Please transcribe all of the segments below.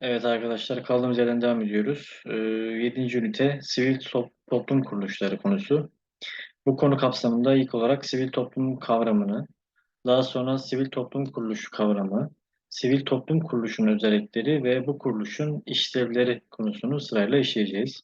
Evet arkadaşlar kaldığımız yerden devam ediyoruz. Ee, 7. ünite sivil top- toplum kuruluşları konusu. Bu konu kapsamında ilk olarak sivil toplum kavramını, daha sonra sivil toplum kuruluşu kavramı, sivil toplum kuruluşunun özellikleri ve bu kuruluşun işlevleri konusunu sırayla işleyeceğiz.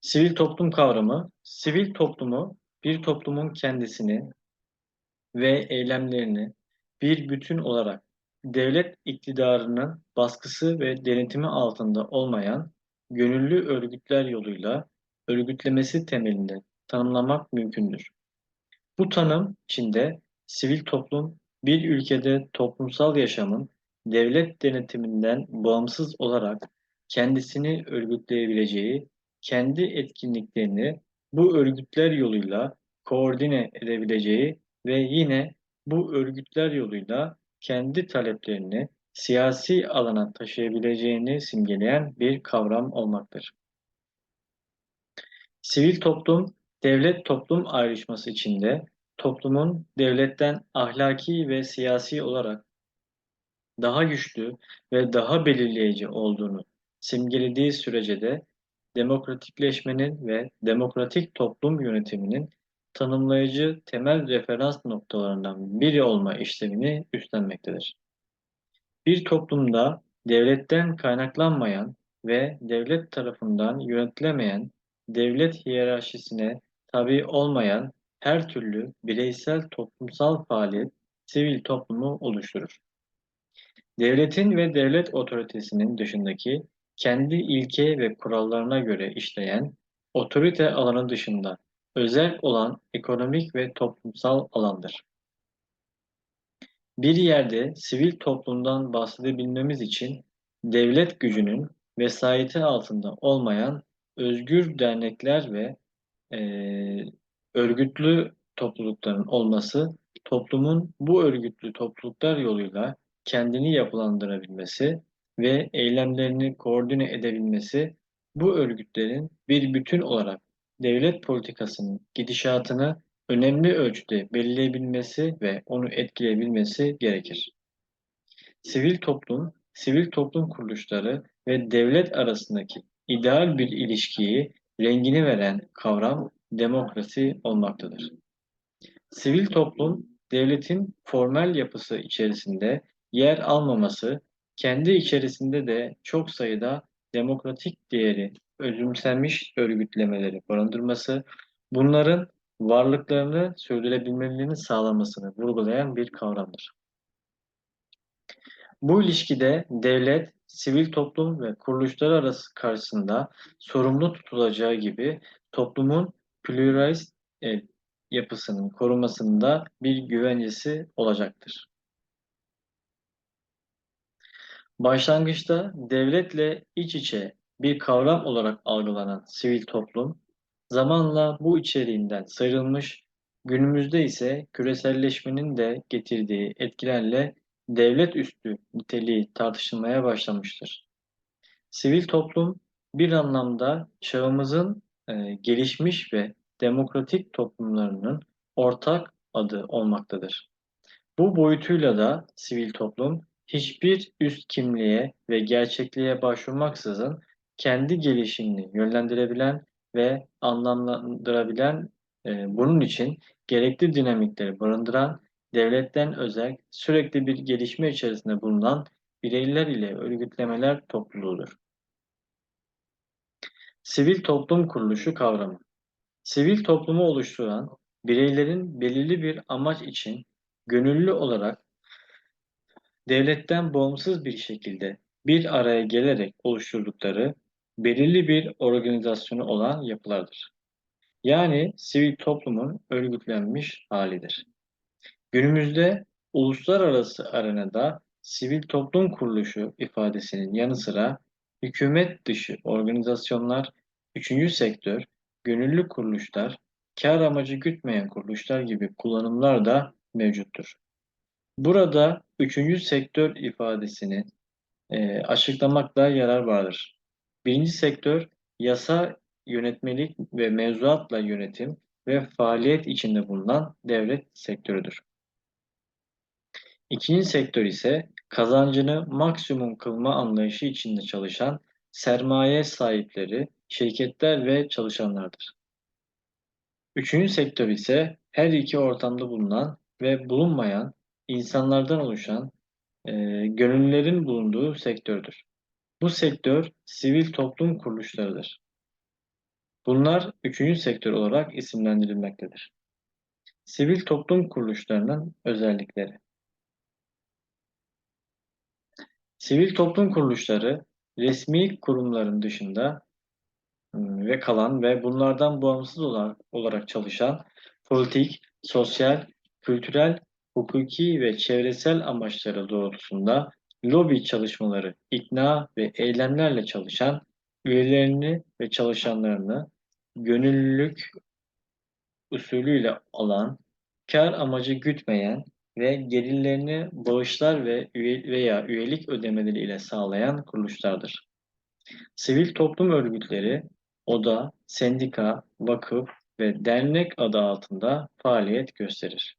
Sivil toplum kavramı, sivil toplumu bir toplumun kendisini ve eylemlerini bir bütün olarak devlet iktidarının baskısı ve denetimi altında olmayan gönüllü örgütler yoluyla örgütlemesi temelinde tanımlamak mümkündür. Bu tanım içinde sivil toplum bir ülkede toplumsal yaşamın devlet denetiminden bağımsız olarak kendisini örgütleyebileceği, kendi etkinliklerini bu örgütler yoluyla koordine edebileceği ve yine bu örgütler yoluyla kendi taleplerini siyasi alana taşıyabileceğini simgeleyen bir kavram olmaktadır. Sivil toplum, devlet toplum ayrışması içinde toplumun devletten ahlaki ve siyasi olarak daha güçlü ve daha belirleyici olduğunu simgelediği sürece de demokratikleşmenin ve demokratik toplum yönetiminin tanımlayıcı temel referans noktalarından biri olma işlevini üstlenmektedir. Bir toplumda devletten kaynaklanmayan ve devlet tarafından yönetilemeyen, devlet hiyerarşisine tabi olmayan her türlü bireysel toplumsal faaliyet sivil toplumu oluşturur. Devletin ve devlet otoritesinin dışındaki kendi ilke ve kurallarına göre işleyen otorite alanı dışında özel olan ekonomik ve toplumsal alandır. Bir yerde sivil toplumdan bahsedebilmemiz için devlet gücünün vesayeti altında olmayan özgür dernekler ve e, örgütlü toplulukların olması, toplumun bu örgütlü topluluklar yoluyla kendini yapılandırabilmesi ve eylemlerini koordine edebilmesi, bu örgütlerin bir bütün olarak devlet politikasının gidişatını önemli ölçüde belirleyebilmesi ve onu etkileyebilmesi gerekir. Sivil toplum, sivil toplum kuruluşları ve devlet arasındaki ideal bir ilişkiyi rengini veren kavram demokrasi olmaktadır. Sivil toplum, devletin formel yapısı içerisinde yer almaması, kendi içerisinde de çok sayıda demokratik değeri özümsenmiş örgütlemeleri barındırması, bunların varlıklarını sürdürebilmelerini sağlamasını vurgulayan bir kavramdır. Bu ilişkide devlet, sivil toplum ve kuruluşlar arası karşısında sorumlu tutulacağı gibi toplumun pluralist e, yapısının korunmasında bir güvencesi olacaktır. Başlangıçta devletle iç içe bir kavram olarak algılanan sivil toplum, zamanla bu içeriğinden sıyrılmış, günümüzde ise küreselleşmenin de getirdiği etkilerle devlet üstü niteliği tartışılmaya başlamıştır. Sivil toplum bir anlamda çağımızın e, gelişmiş ve demokratik toplumlarının ortak adı olmaktadır. Bu boyutuyla da sivil toplum hiçbir üst kimliğe ve gerçekliğe başvurmaksızın kendi gelişimini yönlendirebilen ve anlamlandırabilen, e, bunun için gerekli dinamikleri barındıran, devletten özel, sürekli bir gelişme içerisinde bulunan bireyler ile örgütlemeler topluluğudur. Sivil toplum kuruluşu kavramı. Sivil toplumu oluşturan bireylerin belirli bir amaç için gönüllü olarak devletten bağımsız bir şekilde bir araya gelerek oluşturdukları belirli bir organizasyonu olan yapılardır. Yani sivil toplumun örgütlenmiş halidir. Günümüzde uluslararası arenada sivil toplum kuruluşu ifadesinin yanı sıra hükümet dışı organizasyonlar, üçüncü sektör, gönüllü kuruluşlar, kar amacı gütmeyen kuruluşlar gibi kullanımlar da mevcuttur. Burada üçüncü sektör ifadesini e, açıklamakta yarar vardır. Birinci sektör yasa, yönetmelik ve mevzuatla yönetim ve faaliyet içinde bulunan devlet sektörüdür. İkinci sektör ise kazancını maksimum kılma anlayışı içinde çalışan sermaye sahipleri, şirketler ve çalışanlardır. Üçüncü sektör ise her iki ortamda bulunan ve bulunmayan insanlardan oluşan e, gönüllülerin bulunduğu sektördür. Bu sektör sivil toplum kuruluşlarıdır. Bunlar üçüncü sektör olarak isimlendirilmektedir. Sivil toplum kuruluşlarının özellikleri Sivil toplum kuruluşları resmi kurumların dışında ıı, ve kalan ve bunlardan bağımsız olarak, olarak çalışan politik, sosyal, kültürel, hukuki ve çevresel amaçları doğrultusunda lobi çalışmaları, ikna ve eylemlerle çalışan üyelerini ve çalışanlarını gönüllülük usulüyle alan, kar amacı gütmeyen ve gelirlerini bağışlar ve üye veya üyelik ödemeleri ile sağlayan kuruluşlardır. Sivil toplum örgütleri, oda, sendika, vakıf ve dernek adı altında faaliyet gösterir.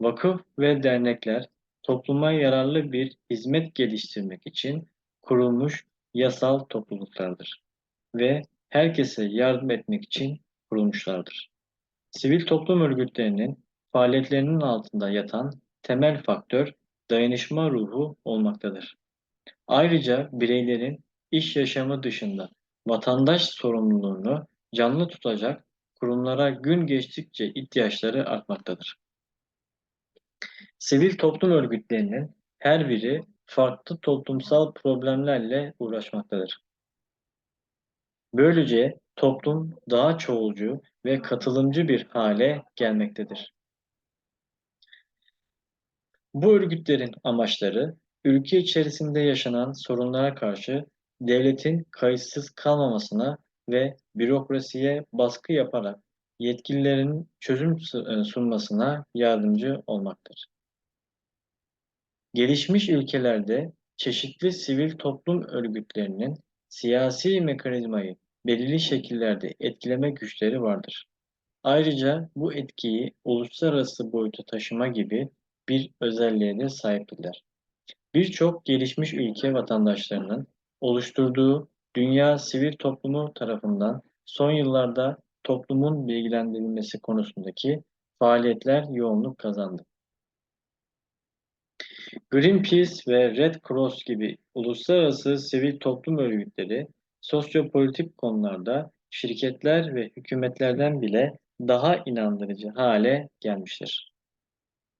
Vakıf ve dernekler topluma yararlı bir hizmet geliştirmek için kurulmuş yasal topluluklardır ve herkese yardım etmek için kurulmuşlardır. Sivil toplum örgütlerinin faaliyetlerinin altında yatan temel faktör dayanışma ruhu olmaktadır. Ayrıca bireylerin iş yaşamı dışında vatandaş sorumluluğunu canlı tutacak kurumlara gün geçtikçe ihtiyaçları artmaktadır. Sivil toplum örgütlerinin her biri farklı toplumsal problemlerle uğraşmaktadır. Böylece toplum daha çoğulcu ve katılımcı bir hale gelmektedir. Bu örgütlerin amaçları ülke içerisinde yaşanan sorunlara karşı devletin kayıtsız kalmamasına ve bürokrasiye baskı yaparak yetkililerin çözüm e, sunmasına yardımcı olmaktır. Gelişmiş ülkelerde çeşitli sivil toplum örgütlerinin siyasi mekanizmayı belirli şekillerde etkileme güçleri vardır. Ayrıca bu etkiyi uluslararası boyuta taşıma gibi bir özelliğe de sahiptirler. Birçok gelişmiş ülke vatandaşlarının oluşturduğu dünya sivil toplumu tarafından son yıllarda toplumun bilgilendirilmesi konusundaki faaliyetler yoğunluk kazandı. Greenpeace ve Red Cross gibi uluslararası sivil toplum örgütleri sosyopolitik konularda şirketler ve hükümetlerden bile daha inandırıcı hale gelmiştir.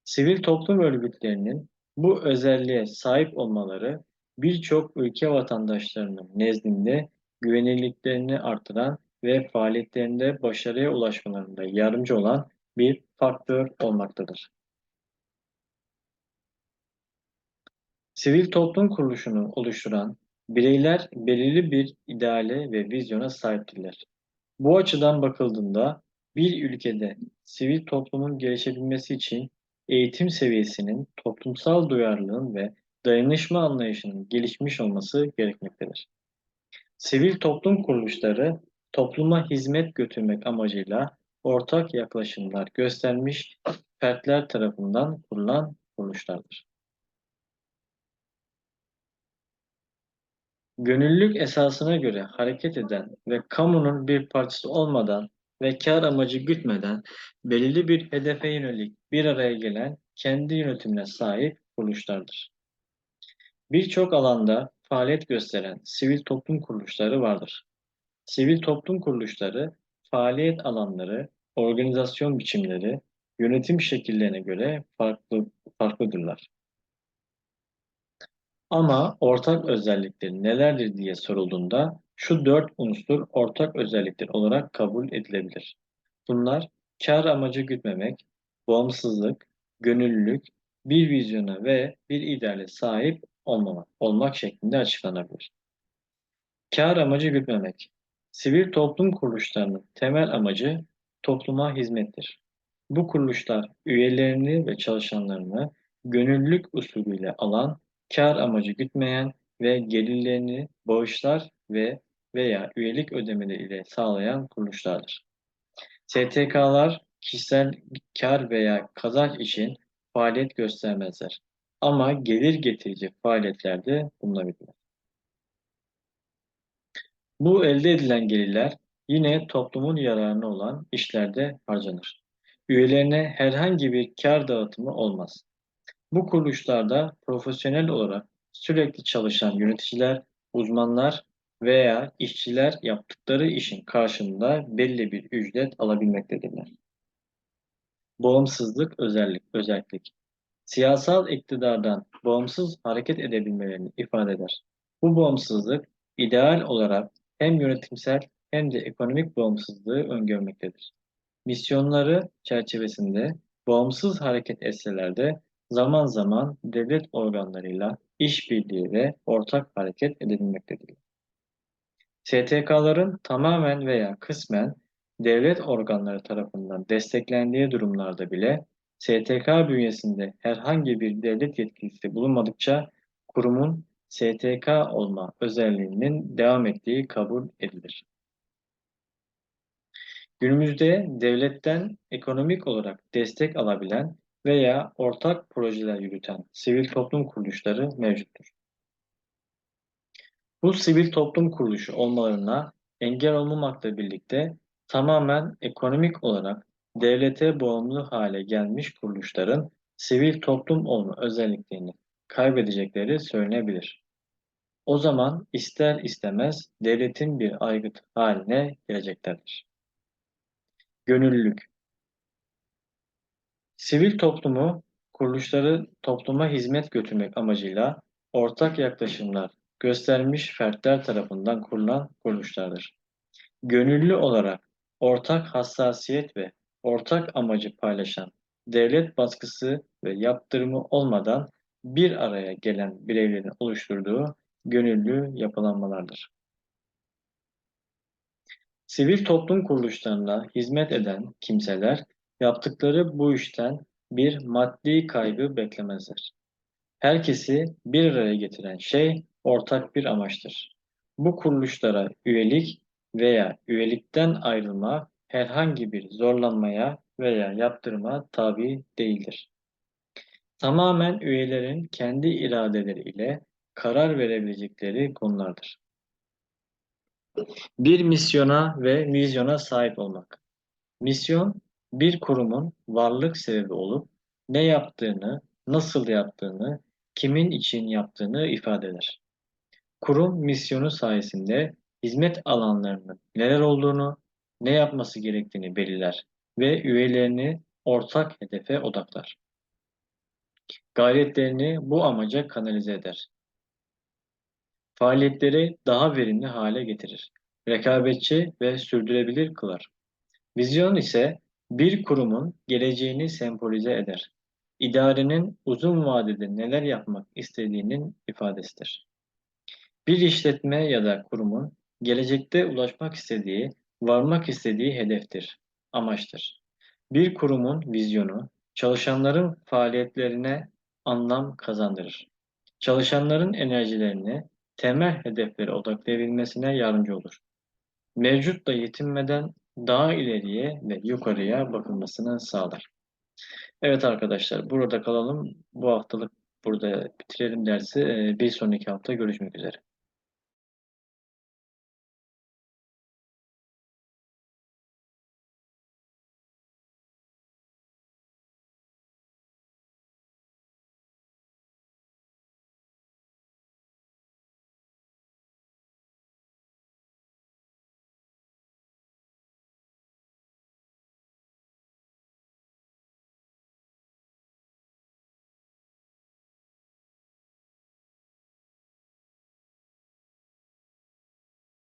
Sivil toplum örgütlerinin bu özelliğe sahip olmaları birçok ülke vatandaşlarının nezdinde güvenilirliklerini artıran ve faaliyetlerinde başarıya ulaşmalarında yardımcı olan bir faktör olmaktadır. Sivil toplum kuruluşunu oluşturan bireyler belirli bir ideale ve vizyona sahiptirler. Bu açıdan bakıldığında bir ülkede sivil toplumun gelişebilmesi için eğitim seviyesinin, toplumsal duyarlılığın ve dayanışma anlayışının gelişmiş olması gerekmektedir. Sivil toplum kuruluşları topluma hizmet götürmek amacıyla ortak yaklaşımlar göstermiş fertler tarafından kurulan kuruluşlardır. Gönüllülük esasına göre hareket eden ve kamunun bir parçası olmadan ve kar amacı gütmeden belirli bir hedefe yönelik bir araya gelen kendi yönetimine sahip kuruluşlardır. Birçok alanda faaliyet gösteren sivil toplum kuruluşları vardır. Sivil toplum kuruluşları faaliyet alanları, organizasyon biçimleri, yönetim şekillerine göre farklı farklıdırlar. Ama ortak özellikleri nelerdir diye sorulduğunda şu dört unsur ortak özellikler olarak kabul edilebilir. Bunlar kar amacı gütmemek, bağımsızlık, gönüllülük, bir vizyona ve bir ideale sahip olmamak, olmak şeklinde açıklanabilir. Kar amacı gütmemek. Sivil toplum kuruluşlarının temel amacı topluma hizmettir. Bu kuruluşlar üyelerini ve çalışanlarını gönüllülük usulüyle alan kar amacı gütmeyen ve gelirlerini bağışlar ve veya üyelik ödemeleri ile sağlayan kuruluşlardır. STK'lar kişisel kar veya kazanç için faaliyet göstermezler. ama gelir getirici faaliyetlerde bulunabilirler. Bu elde edilen gelirler yine toplumun yararına olan işlerde harcanır. Üyelerine herhangi bir kar dağıtımı olmaz. Bu kuruluşlarda profesyonel olarak sürekli çalışan yöneticiler, uzmanlar veya işçiler yaptıkları işin karşılığında belli bir ücret alabilmektedirler. Bağımsızlık özellik, özellik. Siyasal iktidardan bağımsız hareket edebilmelerini ifade eder. Bu bağımsızlık ideal olarak hem yönetimsel hem de ekonomik bağımsızlığı öngörmektedir. Misyonları çerçevesinde bağımsız hareket etseler zaman zaman devlet organlarıyla işbirliği ve ortak hareket edilmektedir. STK'ların tamamen veya kısmen devlet organları tarafından desteklendiği durumlarda bile STK bünyesinde herhangi bir devlet yetkilisi bulunmadıkça kurumun STK olma özelliğinin devam ettiği kabul edilir. Günümüzde devletten ekonomik olarak destek alabilen veya ortak projeler yürüten sivil toplum kuruluşları mevcuttur. Bu sivil toplum kuruluşu olmalarına engel olmamakla birlikte tamamen ekonomik olarak devlete bağımlı hale gelmiş kuruluşların sivil toplum olma özelliklerini kaybedecekleri söylenebilir. O zaman ister istemez devletin bir aygıt haline geleceklerdir. Gönüllülük Sivil toplumu kuruluşları topluma hizmet götürmek amacıyla ortak yaklaşımlar göstermiş fertler tarafından kurulan kuruluşlardır. Gönüllü olarak ortak hassasiyet ve ortak amacı paylaşan, devlet baskısı ve yaptırımı olmadan bir araya gelen bireylerin oluşturduğu gönüllü yapılanmalardır. Sivil toplum kuruluşlarına hizmet eden kimseler yaptıkları bu işten bir maddi kaygı beklemezler. Herkesi bir araya getiren şey ortak bir amaçtır. Bu kuruluşlara üyelik veya üyelikten ayrılma herhangi bir zorlanmaya veya yaptırıma tabi değildir. Tamamen üyelerin kendi iradeleri ile karar verebilecekleri konulardır. Bir misyona ve vizyona sahip olmak. Misyon, bir kurumun varlık sebebi olup ne yaptığını, nasıl yaptığını, kimin için yaptığını ifade eder. Kurum misyonu sayesinde hizmet alanlarının neler olduğunu, ne yapması gerektiğini belirler ve üyelerini ortak hedefe odaklar. Gayretlerini bu amaca kanalize eder. Faaliyetleri daha verimli hale getirir. Rekabetçi ve sürdürebilir kılar. Vizyon ise bir kurumun geleceğini sembolize eder. İdarenin uzun vadede neler yapmak istediğinin ifadesidir. Bir işletme ya da kurumun gelecekte ulaşmak istediği, varmak istediği hedeftir, amaçtır. Bir kurumun vizyonu, çalışanların faaliyetlerine anlam kazandırır. Çalışanların enerjilerini temel hedeflere odaklayabilmesine yardımcı olur. Mevcutla yetinmeden daha ileriye ve yukarıya bakılmasını sağlar. Evet arkadaşlar burada kalalım. Bu haftalık burada bitirelim dersi. Bir sonraki hafta görüşmek üzere.